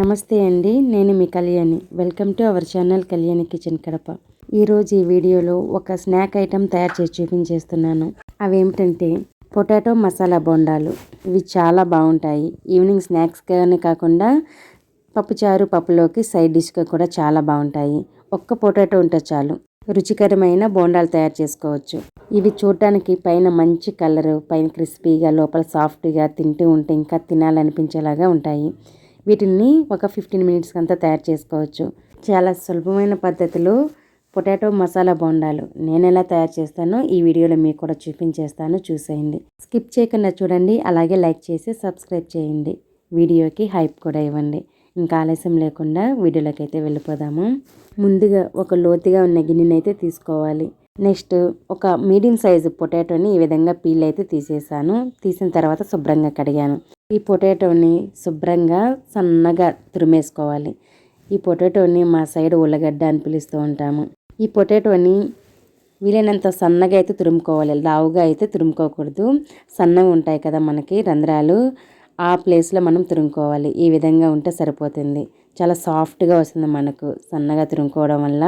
నమస్తే అండి నేను మీ Kalyani. Welcome to our channel Kalyani kitchen Kadapa. ఈరోజు ఈ వీడియోలో ఒక స్నాక్ ఐటెం తయారు చేసి చూపించేస్తున్నాను. అవేమిటంటే పొటాటో మసాలా బొండాలు. ఇవి చాలా బాగుంటాయి. ఈవినింగ్ స్నాక్స్గానే కాకుండా పప్పుచారు పప్పులోకి సైడ్ డిష్గా కూడా చాలా బాగుంటాయి. ఒక్క పొటాటో ఉంటే చాలు. రుచికరమైన బోండాలు తయారు చేసుకోవచ్చు. ఇవి చూడటానికి పైన మంచి కలరు పైన క్రిస్పీగా లోపల సాఫ్ట్గా తింటూ ఉంటే ఇంకా తినాలనిపించేలాగా ఉంటాయి. వీటిని ఒక ఫిఫ్టీన్ మినిట్స్కి అంతా తయారు చేసుకోవచ్చు. చాలా సులభమైన పద్ధతిలో. పొటాటో మసాలా బోండాలు. నేను ఎలా తయారు చేస్తానో ఈ వీడియోలో మీకు కూడా చూపించేస్తాను. చూసేయండి. స్కిప్ చేయకుండా చూడండి. అలాగే లైక్ చేసి సబ్స్క్రైబ్ చేయండి. వీడియోకి హైప్ కూడా ఇవ్వండి. ఇంకా ఆలస్యం లేకుండా వీడియోలోకి అయితే వెళ్ళిపోదాము. ముందుగా ఒక లోతుగా ఉన్న గిన్నెని అయితే తీసుకోవాలి. నెక్స్ట్ ఒక మీడియం సైజు పొటాటోని ఈ విధంగా పీల్ అయితే తీసేసాను. తీసిన తర్వాత శుభ్రంగా కడిగాను. ఈ పొటాటోని శుభ్రంగా సన్నగా తురిమేసుకోవాలి. ఈ పొటాటోని మా సైడ్ ఉల్లగడ్డ అని పిలుస్తూ ఉంటాము. ఈ పొటాటోని వీలైనంత సన్నగా అయితే తురుముకోవాలి. లావుగా అయితే తురుముకోకూడదు. సన్నగా ఉంటాయి కదా మనకి రంధ్రాలు. ఆ ప్లేస్లో మనం తురుముకోవాలి. ఈ విధంగా ఉంటే సరిపోతుంది. చాలా సాఫ్ట్గా వస్తుంది మనకు సన్నగా తురుముకోవడం వల్ల.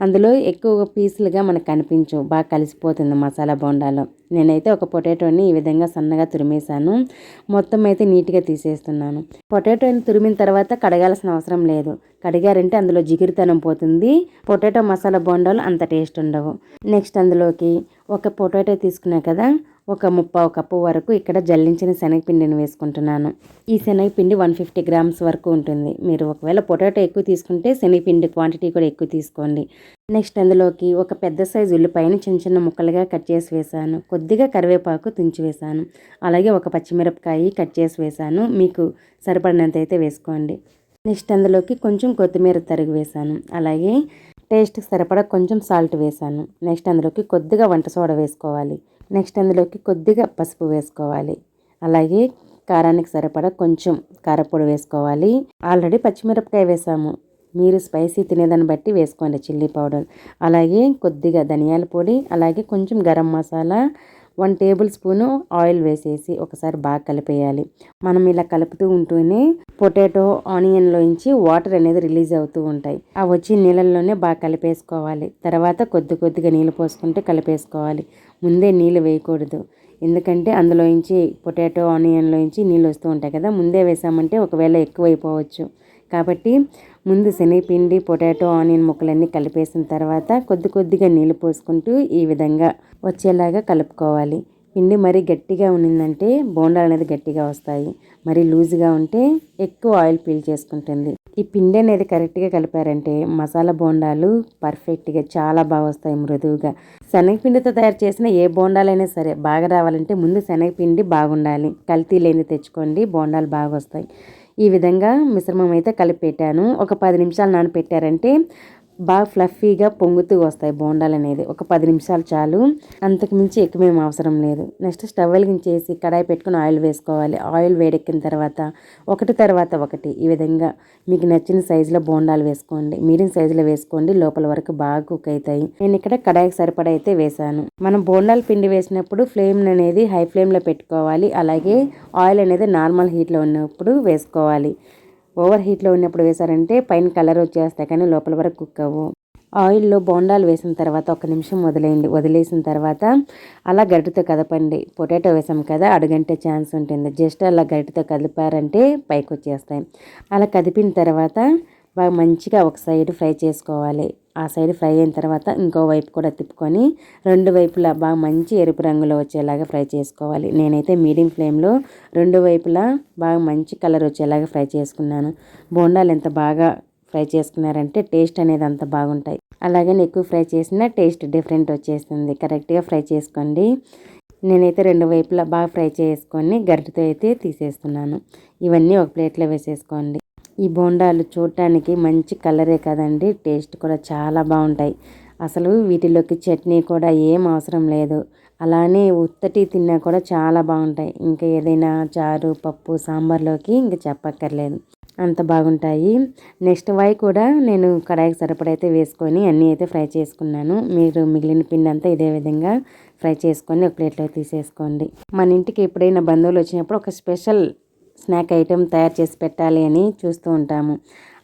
అందులో ఎక్కువ పీసులుగా మనకు కనిపించవు. బాగా కలిసిపోతుంది మసాలా బోండాలో. నేనైతే ఒక పొటాటోని ఈ విధంగా సన్నగా తురిమేశాను. మొత్తం అయితే నీట్గా తీసేస్తున్నాను. పొటాటోని తురిమిన తర్వాత కడగాల్సిన అవసరం లేదు. కడిగారంటే అందులో జిగిరితనం పోతుంది. పొటాటో మసాలా బోండాలు అంత టేస్ట్ ఉండవు. నెక్స్ట్ అందులోకి ఒక పొటాటో తీసుకున్నా కదా ఒక ముప్పావు కప్పు వరకు ఇక్కడ జల్లించిన శనగపిండిని వేసుకుంటున్నాను. ఈ శనగపిండి వన్ ఫిఫ్టీ గ్రామ్స్ వరకు ఉంటుంది. మీరు ఒకవేళ పొటాటో ఎక్కువ తీసుకుంటే శనగపిండి క్వాంటిటీ కూడా ఎక్కువ తీసుకోండి. నెక్స్ట్ అందులోకి ఒక పెద్ద సైజు ఉల్లిపాయని చిన్న చిన్న ముక్కలుగా కట్ చేసి వేసాను కొద్దిగా కరివేపాకు తుంచి వేసాను అలాగే ఒక పచ్చిమిరపకాయ కట్ చేసి వేసాను మీకు సరిపడినంత అయితే వేసుకోండి. నెక్స్ట్ అందులోకి కొంచెం కొత్తిమీర తరిగి వేసాను అలాగే టేస్ట్కి సరిపడా కొంచెం సాల్ట్ వేసాను నెక్స్ట్ అందులోకి కొద్దిగా వంట సోడా వేసుకోవాలి. నెక్స్ట్ అందులోకి కొద్దిగా పసుపు వేసుకోవాలి. అలాగే కారానికి సరిపడా కొంచెం కారపొడి వేసుకోవాలి. ఆల్రెడీ పచ్చిమిరపకాయ వేసాము. మీరు స్పైసీ తినేదాన్ని బట్టి వేసుకోండి చిల్లీ పౌడర్. అలాగే కొద్దిగా ధనియాల పొడి అలాగే కొంచెం garam masala one tablespoon oil వేసేసి ఒకసారి బాగా కలిపేయాలి. మనం ఇలా కలుపుతూ ఉంటూనే పొటాటో ఆనియన్లోంచి వాటర్ అనేది రిలీజ్ అవుతూ ఉంటాయి. ఆ వచ్చి నీళ్ళల్లోనే బాగా కలిపేసుకోవాలి. తర్వాత కొద్ది కొద్దిగా నీళ్ళు పోసుకుంటే కలిపేసుకోవాలి. ముందే నీళ్ళు వేయకూడదు. ఎందుకంటే అందులోంచి పొటాటో ఆనియన్లోంచి నీళ్ళు వస్తూ ఉంటాయి కదా ముందే వేసామంటే ఒకవేళ ఎక్కువైపోవచ్చు. కాబట్టి ముందు శనగపిండి పొటాటో ఆనియన్ ముక్కలన్నీ కలిపేసిన తర్వాత కొద్ది కొద్దిగా నీళ్ళు పోసుకుంటూ ఈ విధంగా వచ్చేలాగా కలుపుకోవాలి. పిండి మరీ గట్టిగా ఉన్నిందంటే బోండాలు అనేది గట్టిగా వస్తాయి. మరి లూజ్గా ఉంటే ఎక్కువ ఆయిల్ పీల్ చేసుకుంటుంది. ఈ పిండి అనేది కరెక్ట్గా కలిపారంటే మసాలా బోండాలు పర్ఫెక్ట్గా చాలా బాగా వస్తాయి మృదువుగా. శనగపిండితో తయారు చేసిన ఏ బోండాలైనా సరే బాగా రావాలంటే ముందు శనగపిండి బాగుండాలి. కల్తీ లేని తెచ్చుకోండి బోండాలు బాగా వస్తాయి. ఈ విధంగా మిశ్రమం అయితే కలిపి పెట్టాను. ఒక పది నిమిషాలు నానపెట్టారంటే బాగా ఫ్లఫీగా పొంగుతూ వస్తాయి బోండాలు అనేది. ఒక పది నిమిషాలు చాలు. అంతకు మించి ఎక్కువేం అవసరం లేదు. నెక్స్ట్ స్టవ్ వెలిగించేసి కడాయి పెట్టుకుని ఆయిల్ వేసుకోవాలి. ఆయిల్ వేడెక్కిన తర్వాత ఒకటి తర్వాత ఒకటి ఈ విధంగా మీకు నచ్చిన సైజులో బోండాలు వేసుకోండి. మీడియం సైజులో వేసుకోండి. లోపల వరకు బాగా కుక్ అవుతాయి. నేను ఇక్కడ కడాయికి సరిపడా అయితే వేసాను మనం బోండాలు పిండి వేసినప్పుడు ఫ్లేమ్ అనేది హై ఫ్లేమ్లో పెట్టుకోవాలి. అలాగే ఆయిల్ అనేది నార్మల్ హీట్లో ఉన్నప్పుడు వేసుకోవాలి. ఓవర్ హీట్లో ఉన్నప్పుడు వేశారంటే పైన కలర్ వచ్చేస్తాయి కానీ లోపల వరకు కుక్ అవ్వు ఆయిల్లో బోండాలు వేసిన తర్వాత ఒక నిమిషం వదిలేయండి. వదిలేసిన తర్వాత అలా గరిటతో కదపండి. పొటాటో వేసాం కదా అడుగంటే ఛాన్స్ ఉంటుంది. జస్ట్ అలా గరిటతో కదిపారంటే పైకి వచ్చేస్తాయి అలా కదిపిన తర్వాత బాగా మంచిగా ఒక సైడ్ ఫ్రై చేసుకోవాలి. ఆ సైడ్ ఫ్రై అయిన తర్వాత ఇంకో వైపు కూడా తిప్పుకొని రెండు వైపులా బాగా మంచి ఎరుపు రంగులో వచ్చేలాగా ఫ్రై చేసుకోవాలి. నేనైతే మీడియం ఫ్లేమ్లో రెండు వైపులా బాగా మంచి కలర్ వచ్చేలాగా ఫ్రై చేసుకున్నాను. బోండాలు ఎంత బాగా ఫ్రై చేసుకున్నారంటే టేస్ట్ అనేది అంత బాగుంటాయి. అలాగే ఎక్కువ ఫ్రై చేసినా టేస్ట్ డిఫరెంట్ వచ్చేస్తుంది. కరెక్ట్గా ఫ్రై చేసుకోండి. నేనైతే రెండు వైపులా బాగా ఫ్రై చేసుకొని గరిటతో అయితే తీసేస్తున్నాను. ఇవన్నీ ఒక ప్లేట్లో వేసేసుకోండి. ఈ బోండాలు చూడటానికి మంచి కలరే కదండి. టేస్ట్ కూడా చాలా బాగుంటాయి. అసలు వీటిలోకి చట్నీ కూడా ఏం అవసరం లేదు. అలానే ఉత్తటి తిన్నా కూడా చాలా బాగుంటాయి. ఇంకా ఏదైనా చారు పప్పు సాంబార్లోకి ఇంకా చెప్పక్కర్లేదు. అంత బాగుంటాయి. నెక్స్ట్ వై కూడా నేను కడాయికి సరిపడైతే వేసుకొని అన్నీ అయితే ఫ్రై చేసుకున్నాను. మీరు మిగిలిన పిండి అంతా ఇదే విధంగా ఫ్రై చేసుకొని ఒక ప్లేట్లో తీసేసుకోండి. మన ఇంటికి ఎప్పుడైనా బంధువులు వచ్చినప్పుడు ఒక స్పెషల్ స్నాక్ ఐటెం తయారు చేసి పెట్టాలి అని చూస్తూ ఉంటాము.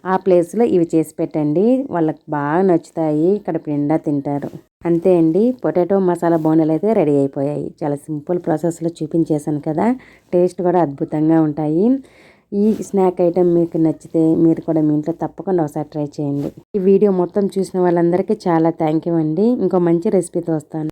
ఆ ప్లేస్లో ఇవి చేసి పెట్టండి. వాళ్ళకి బాగా నచ్చుతాయి. ఇక్కడ నిండా తింటారు. అంతే అండి. పొటాటో మసాలా బోండాలు అయితే రెడీ అయిపోయాయి. చాలా సింపుల్ ప్రాసెస్లో చూపించేశాను కదా. టేస్ట్ కూడా అద్భుతంగా ఉంటాయి. ఈ స్నాక్ ఐటెం మీకు నచ్చితే మీరు కూడా మీ ఇంట్లో తప్పకుండా ఒకసారి ట్రై చేయండి. ఈ వీడియో మొత్తం చూసిన వాళ్ళందరికీ చాలా థ్యాంక్ యూ అండి. ఇంకో మంచి రెసిపీతో వస్తాను.